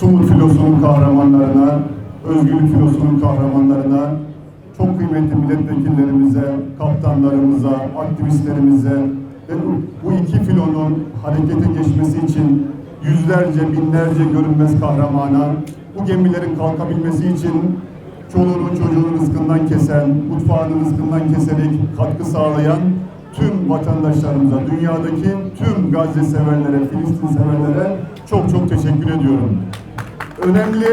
Sumut filosunun kahramanlarına, özgürlük filosunun kahramanlarına, çok kıymetli milletvekillerimize, kaptanlarımıza, aktivistlerimize ve bu- iki filonun harekete geçmesi için yüzlerce, binlerce görünmez kahramana, bu gemilerin kalkabilmesi için çoluğunun çocuğunun rızkından kesen, mutfağının rızkından keserek katkı sağlayan tüm vatandaşlarımıza, dünyadaki tüm Gazze severlere, Filistin severlere çok çok teşekkür ediyorum. Önemli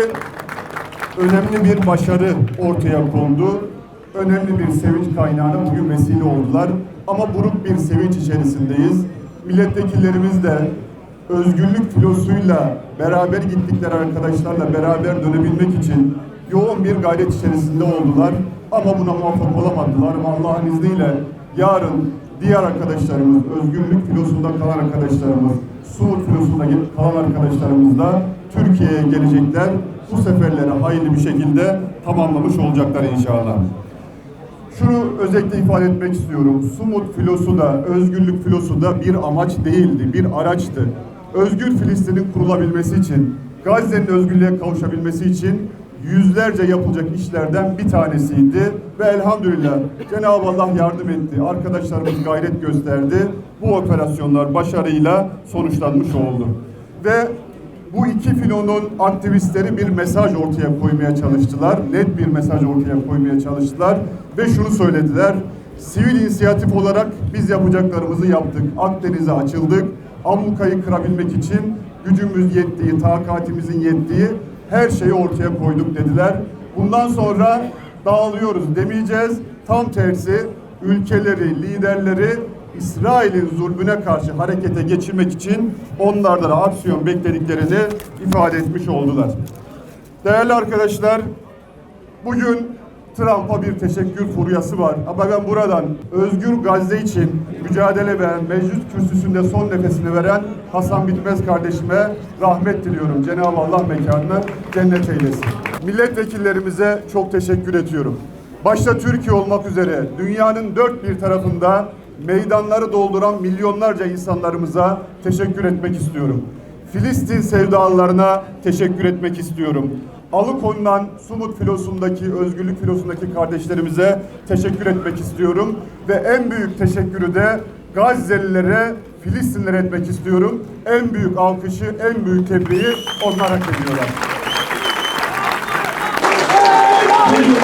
önemli bir başarı ortaya kondu. Önemli bir sevinç kaynağına bugün vesile oldular. Ama buruk bir sevinç içerisindeyiz. Milletvekillerimiz de özgürlük filosuyla beraber gittikleri arkadaşlarla beraber dönebilmek için yoğun bir gayret içerisinde oldular. Ama buna muvaffak olamadılar. Ama Allah'ın izniyle yarın diğer arkadaşlarımız, özgürlük filosunda kalan arkadaşlarımız, Suud filosunda kalan arkadaşlarımız da Türkiye'ye gelecekler. Bu seferleri hayırlı bir şekilde tamamlamış olacaklar inşallah. Şunu özellikle ifade etmek istiyorum. Sumut filosu da, özgürlük filosu da bir amaç değildi, bir araçtı. Özgür Filistin'in kurulabilmesi için, Gazze'nin özgürlüğe kavuşabilmesi için yüzlerce yapılacak işlerden bir tanesiydi. Ve elhamdülillah Cenab-ı Allah yardım etti. Arkadaşlarımız gayret gösterdi. Bu operasyonlar başarıyla sonuçlanmış oldu. Ve bu iki filonun aktivistleri bir mesaj ortaya koymaya çalıştılar. Net bir mesaj ortaya koymaya çalıştılar. Ve şunu söylediler. Sivil inisiyatif olarak biz yapacaklarımızı yaptık. Akdeniz'e açıldık. Ablukayı kırabilmek için gücümüz yettiği, takatimizin yettiği her şeyi ortaya koyduk dediler. Bundan sonra dağılıyoruz demeyeceğiz. Tam tersi ülkeleri, liderleri İsrail'in zulmüne karşı harekete geçirmek için onlardan aksiyon beklediklerini ifade etmiş oldular. Değerli arkadaşlar, bugün Trump'a bir teşekkür furyası var. Ama ben buradan Özgür Gazze için mücadele veren, meclis kürsüsünde son nefesini veren Hasan Bitmez kardeşime rahmet diliyorum. Cenab-ı Allah mekanını cennet eylesin. Milletvekillerimize çok teşekkür ediyorum. Başta Türkiye olmak üzere dünyanın dört bir tarafında meydanları dolduran milyonlarca insanlarımıza teşekkür etmek istiyorum. Filistin sevdalılarına teşekkür etmek istiyorum. Alıkonulan Sumut filosundaki, özgürlük filosundaki kardeşlerimize teşekkür etmek istiyorum. Ve en büyük teşekkürü de Gazze'lilere, Filistinlere etmek istiyorum. En büyük alkışı, en büyük tebriği onlar hak ediyorlar. Bugün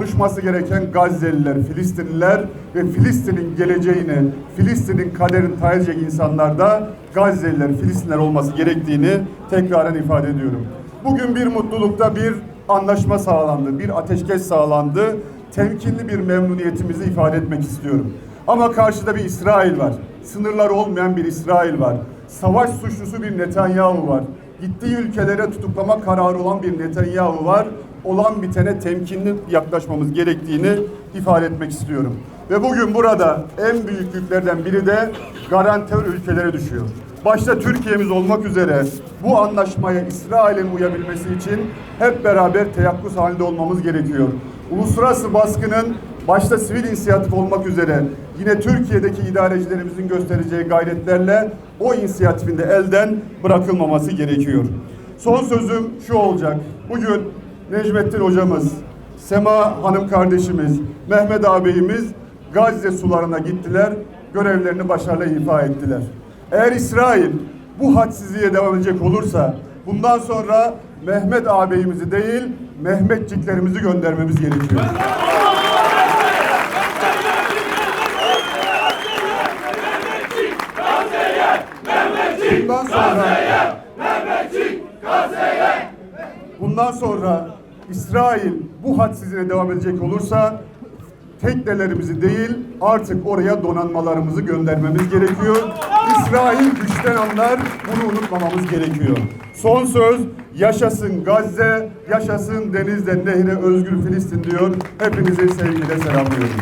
konuşması gereken Gazze'liler, Filistinliler ve Filistin'in geleceğini, Filistin'in kaderini taşıyacak insanlar da Gazze'liler, Filistinler olması gerektiğini tekraren ifade ediyorum. Bugün bir mutlulukta bir anlaşma sağlandı, bir ateşkes sağlandı. Temkinli bir memnuniyetimizi ifade etmek istiyorum. Ama karşıda bir İsrail var. Sınırlar olmayan bir İsrail var. Savaş suçlusu bir Netanyahu var. Gittiği ülkelere tutuklama kararı olan bir Netanyahu var. Olan bitene temkinli yaklaşmamız gerektiğini ifade etmek istiyorum. Ve bugün burada en büyük yüklerden biri de garantör ülkelere düşüyor. Başta Türkiye'miz olmak üzere bu anlaşmaya İsrail'in uyabilmesi için hep beraber teyakkuz halinde olmamız gerekiyor. Uluslararası baskının başta sivil inisiyatif olmak üzere yine Türkiye'deki idarecilerimizin göstereceği gayretlerle o inisiyatifin de elden bırakılmaması gerekiyor. Son sözüm şu olacak. Bugün Necmettin hocamız, Sema hanım kardeşimiz, Mehmet ağabeyimiz Gazze sularına gittiler, görevlerini başarıyla ifa ettiler. Eğer İsrail bu hadsizliğe devam edecek olursa bundan sonra Mehmet ağabeyimizi değil Mehmetçiklerimizi göndermemiz gerekiyor. Bundan sonra Bundan sonra İsrail bu hadsizliğe devam edecek olursa teknelerimizi değil artık oraya donanmalarımızı göndermemiz gerekiyor. İsrail güçten anlar bunu unutmamamız gerekiyor. Son söz yaşasın Gazze, yaşasın denizden nehre özgür Filistin diyor. Hepinizi sevgiyle selamlıyorum.